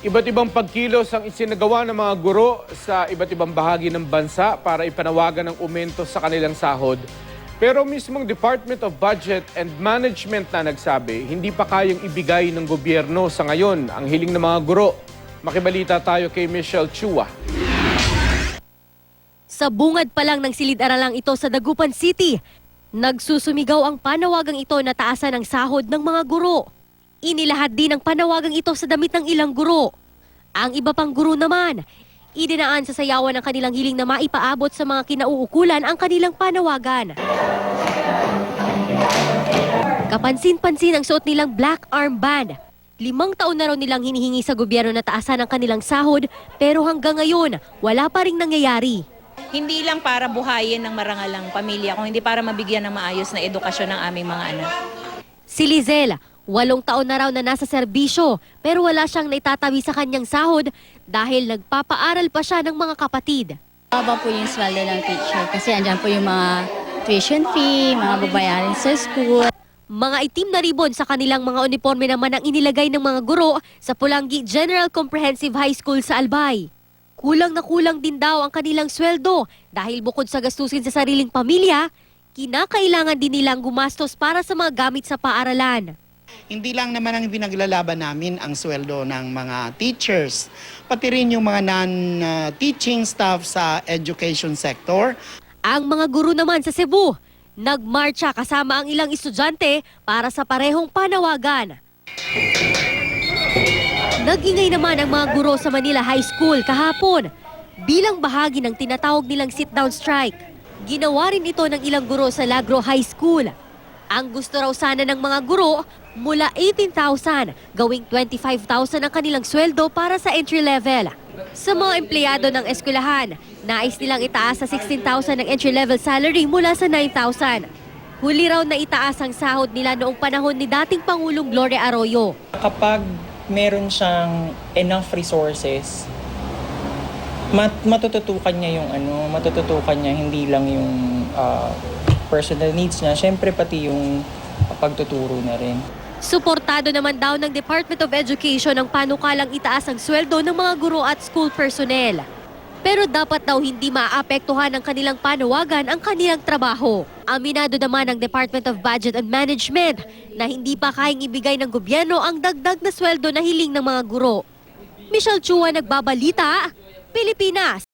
Iba't ibang pagkilos ang isinagawa ng mga guro sa iba't ibang bahagi ng bansa para ipanawagan ng aumento sa kanilang sahod. Pero mismong Department of Budget and Management na nagsabi, hindi pa kayang ibigay ng gobyerno sa ngayon ang hiling ng mga guro. Makibalita tayo kay Michelle Chua. Sa bungad pa lang ng silid-aralang ito sa Dagupan City, nagsusumigaw ang panawagang ito na taasan ang sahod ng mga guro. Inilahad din ang panawagang ito sa damit ng ilang guro. Ang iba pang guro naman, idinaan sa sayawan ng kanilang hiling na maipaabot sa mga kinauukulan ang kanilang panawagan. Kapansin-pansin ang suot nilang black armband. Limang taon na raw nilang hinihingi sa gobyerno na taasan ang kanilang sahod pero hanggang ngayon wala pa ring nangyayari. Hindi lang para buhayin ng marangalang pamilya, kung hindi para mabigyan ng maayos na edukasyon ng aming mga anak. Si Lizel, walong taon na raw na nasa serbisyo pero wala siyang naitatawi sa kanyang sahod dahil nagpapaaral pa siya ng mga kapatid. Mababa po yung sweldo ng teacher kasi andyan po yung mga tuition fee, mga babayarin sa school. Mga itim na ribon sa kanilang mga uniforme naman ang inilagay ng mga guro sa Pulangi General Comprehensive High School sa Albay. Kulang na kulang din daw ang kanilang sweldo dahil bukod sa gastusin sa sariling pamilya, kinakailangan din nilang gumastos para sa mga gamit sa paaralan. Hindi lang naman ang pinaglalaban namin ang sweldo ng mga teachers, pati rin yung mga non-teaching staff sa education sector. Ang mga guro naman sa Cebu, nagmarcha kasama ang ilang estudyante para sa parehong panawagan. Nagingay naman ang mga guro sa Manila High School kahapon bilang bahagi ng tinatawag nilang sit-down strike. Ginawa rin ito ng ilang guro sa Lagro High School. Ang gusto raw sana ng mga guro, mula 18,000 gawing 25,000 ang kanilang sweldo para sa entry level. Sa mga empleyado ng eskwelahan, nais nilang itaas sa 16,000 ang entry-level salary mula sa 9,000. Huli raw na itaas ang sahod nila noong panahon ni dating Pangulong Gloria Arroyo. kapag meron siyang enough resources, mat matututukan niya yung ano, matututukan niya hindi lang yung ah, personal needs niya, syempre pati yung pagtuturo na rin. Suportado naman daw ng Department of Education ang panukalang itaas ang sweldo ng mga guro at school personnel. Pero dapat daw hindi maapektuhan ng kanilang panawagan ang kanilang trabaho. Aminado naman ng Department of Budget and Management na hindi pa kayang ibigay ng gobyerno ang dagdag na sweldo na hiling ng mga guro. Michelle Chua nagbabalita, Pilipinas.